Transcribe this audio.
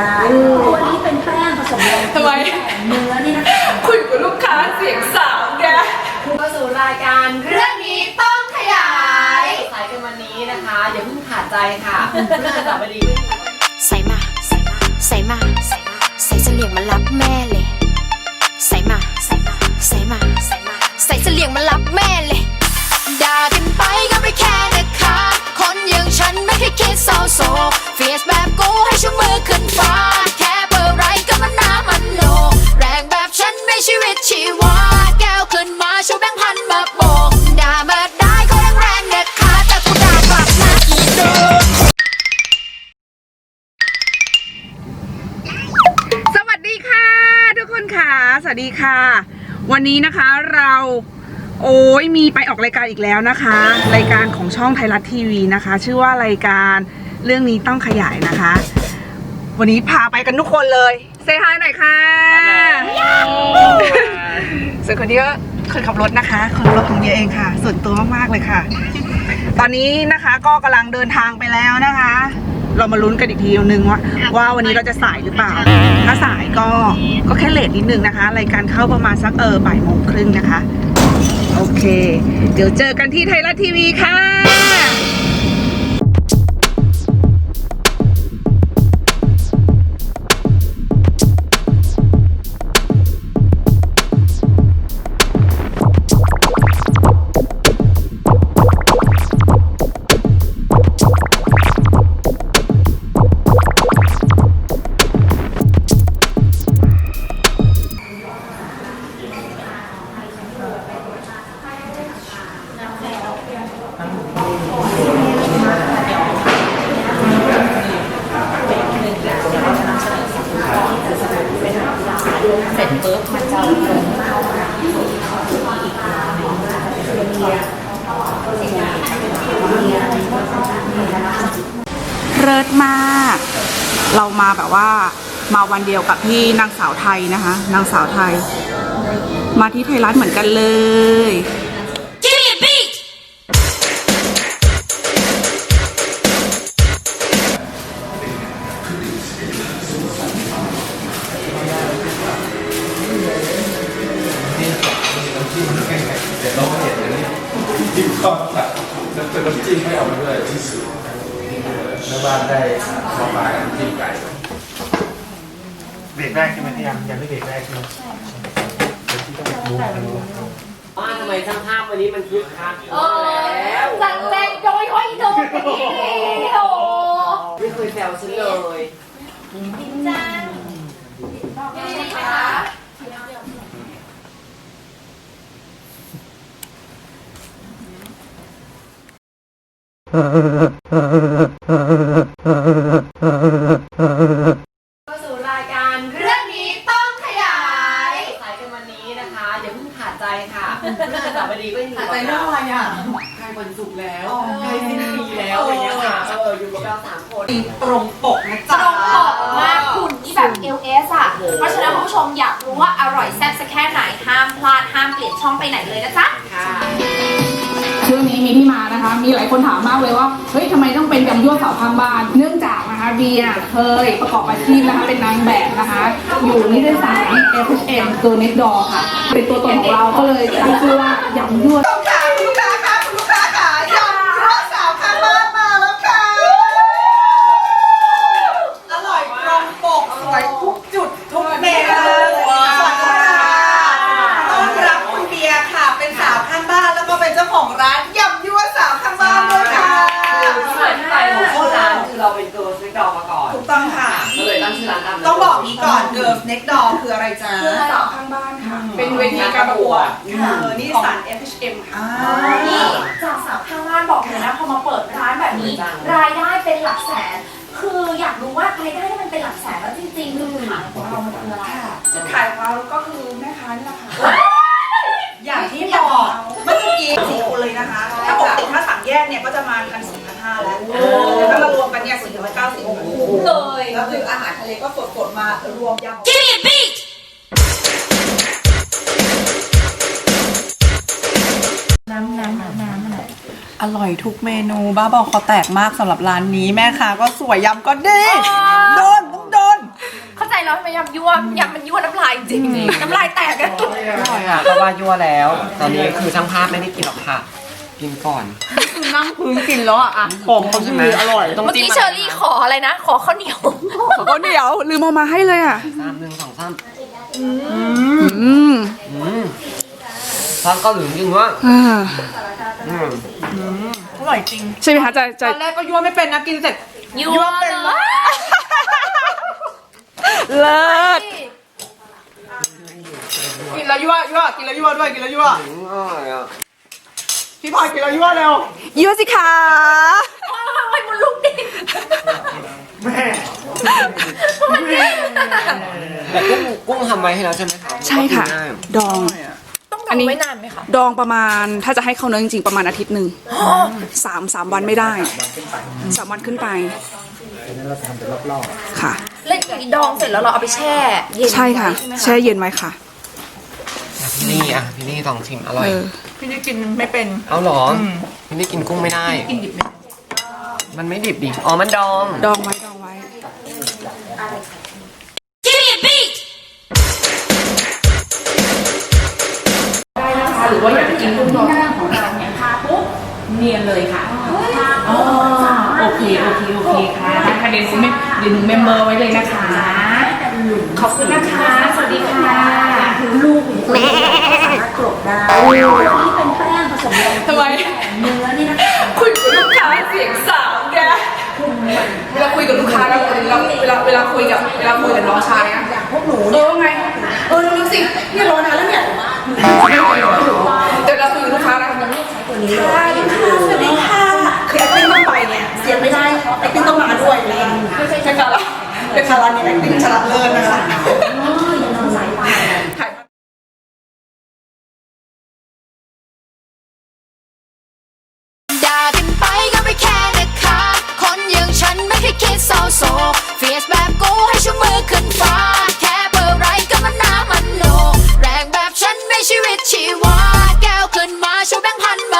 ได้ตัวนี้เป็นแป้งผสมนมทำไม เนื้อนี่นะคะ คุยกับลูกค้าเสียงสาวแกเข้าสู่รายการเรื่องนี้ต้องขยายสายกันวันนี้นะคะอย่าเพิ่งขาดใจค่ะเรื่องจะบดีใส่มาใส่มา ใส่มา ใส่มา ใส่เสลี่ยงมารับแม่เลยใส่มาใส่มา ใส่มา ใส่มา ใส่เสลี่ยงมารับแม่เลย ด่ากันไปก็ไม่แค่นะคะ คนอย่างฉันไม่เคยคิดเศร้าโศกเฟียสแบบกูให้ชูมือขึ้น สวัสดีค่ะ วันนี้นะคะเราโอ้ยมีไปออกรายการอีกแล้วนะคะ รายการของช่องไทยรัฐทีวีนะคะ ชื่อว่ารายการเรื่องนี้ต้องขยายนะคะ วันนี้พาไปกันทุกคนเลยเซฮายหน่อยค่ะส่วนคนนี้ก็คนขับรถนะคะคนขับรถของเมียเองค่ะ ส่วนตัวมากๆเลยค่ะ ตอนนี้นะคะก็กำลังเดินทางไปแล้วนะคะ เรามาลุ้นกันอีกทีนึงว่าว่าวันนี้เราจะสายหรือเปล่า ถ้าสายก็ก็แค่เลทนิดนึงนะคะรายการเข้าประมาณสักเออบ่ายโมงครึ่งนะคะ โอเค เดี๋ยวเจอกันที่ไทยรัฐทีวีค่ะ เลิศมาก เรามาแบบว่ามาวันเดียวกับที่นางสาวไทยนะคะ นางสาวไทย มาที่ไทยรัฐเหมือนกันเลย จิ้มข้าวตัดแล้วเป็นน้ำจิ้มไม่เอามาด้วยแม่บ้านได้ข้าปลาน้ำจิ้มไก่เบรกแรกใช่ไหมที่ยังยังไม่เบรกแรกใช่ไหมที่ต้องดูกันทำไมช่างภาพวันนี้มันคึกคักเออจัดแจงโดยห้อยโดนอย่างนี้โอ้ไม่เคยแซวฉันเลยจังนี่นะคะ เข้าสู่รายการเรื่องนี้ต้องขยายสายกันวันนี้นะคะอย่าเพิ่งขาดใจค่ะเรื่องจะบดีก็ยังขาดใจเรื่องอะไรอะใกล้วันศุกร์แล้วใกล้สิ้นปีแล้วอย่างเงี้ยค่ะเอออยู่กับเราสามคนตรงปกนะตรงปก มากคุณนี่แบบ LS อะเพราะฉะนั้นคุณผู้ชมอยากรู้ว่าอร่อยแซ่บสักแค่ไหน ห้ามพลาด ห้ามเปลี่ยนช่องไปไหนเลยนะจ๊ะ ค่ะ ชื่อนี้มีที่มานะคะ มีหลายคนถามมากเลยว่า เฮ้ยทำไมต้องเป็นยำยั่วสาวข้างบ้าน เนื่องจากนะคะเบียร์เคยประกอบอาชีพนะคะเป็นนางแบบนะคะ อยู่นิตยสาร F&M ตัวเน็ตดอค่ะ เป็นตัวตนของเราก็เลยตั้งชื่อว่ายำยั่ว บอกนี้ก่อน Girls Next Door คืออะไรจ๊ะสาวข้างบ้านค่ะ เป็นเวทีการประกวดเออนี่สาร FHM ค่ะนี่จากสาวข้างบ้านบอกเลยนะพอมาเปิดร้านแบบนี้ รายได้เป็นหลักแสน คืออยากรู้ว่ารายได้ที่มันเป็นหลักแสนแล้วจริงๆคือขายของเรามันคืออะไร จุดขายของเราก็คือแม่ค้านี่แหละค่ะ อย่างที่บอกเมื่อกี้สี่คนเลยนะคะ ถ้าปกติถ้าสั่งแยกเนี่ยก็จะมาพันสี่พันห้าแล้ว แล้วก็มารวมกันเนี่ยสี่ร้อยเก้าสิบ เลย แล้วคืออาหารทะเลก็สดๆมารวมยำอร่อยทุกเมนูบ้าบอคอแตกมากสำหรับร้านนี้แม่ค้าก็สวยยำก็ดีโดนต้องโดนแล้วทำไมยำยั่วยำมันยั่วน้ำลายจริงๆน้ำลายแตกกัน อร่อยอะก็ว่ายั่วแล้ว ตอนนี้คือช่างภาพไม่ได้กินหรอกค่ะ กินก่อน นั่งพื้นกินแล้วอะอะของเขาคืออร่อยต้องเมื่อจิ้มกี้เชอรี่ขออะไรนะ ขอข้าวเหนียวเขาก็เดี๋ยวลืมเอามาให้เลยอะ สามหนึ่งสองสามอืมอืมซอสเกาหลีจริงวะอ่าอืมอร่อยจริงใช่ไหมคะจะจะตอนแรกก็ยั่วไม่เป็นนะกินเสร็จ ยั่วเลยเลิศกินแล้วยั่วยั่วกินแล้วยั่วด้วยกินแล้วยั่วอร่อยอะ พี่พลอยกินแล้วยั่วเร็วยั่วสิคะให้มันลุกดิแต่กุ้งกุ้งทำไว้ให้แล้วใช่ไหมคะใช่ค่ะกินง่ายดอง ต้องอันนี้ทำไว้นานไหมคะดองประมาณถ้าจะให้เข้าเนื้อจริงๆประมาณอาทิตย์หนึ่งสามสามวันไม่ได้สามวันขึ้นไปค่ะเล่นดองเสร็จแล้วเราเอาไปแช่เย็นใช่ค่ะไว้ไหมแช่เย็นไว้ค่ะ พี่นี่อะพี่นี่ลองชิมอร่อยเออพี่นี่กินไม่เป็น เอาเหรออม พี่นี่กินกุ้งไม่ได้ กินดิบไม่ได้มันไม่ดิบดิ อ๋อ มันดอง ดองไว้ดองไว้ได้นะคะหรือว่าอยากจะกินลูกน้องของเราเนี่ยทาปุ๊บเนียนเลยค่ะอ๋อโอเคโอเคโอเคค่ะได้ค่ะเดี๋ยวหนูเมเดี๋ยวหนูเมมเบอร์ไว้เลยนะคะ ขอบคุณนะคะสวัสดีค่ะ คือลูกแม่สามารถกรบได้นี่เป็นแป้งผสมลงทำไม เนื้อนี่นะคะคุณลูกค้าเสียงสาวแกเวลาคุยกับลูกค้าแล้วเวลาเวลาเวลาคุยกับเวลาคุยกับน้องชายอะอย่างพวกหนูเออว่าไง เออนึกสิเนี่ยรอนานแล้วเนี่ยแต่เวลาคุยกับลูกค้านะตัวนี้เลย สวัสดีค่ะคือ acting ต้องไปเนี่ยเสียงไม่ได้ acting ต้องมาด้วยเลยเป็นคาราเป็นคารานี่ acting ชนะเลิศนะคะ ชูแบงพันมา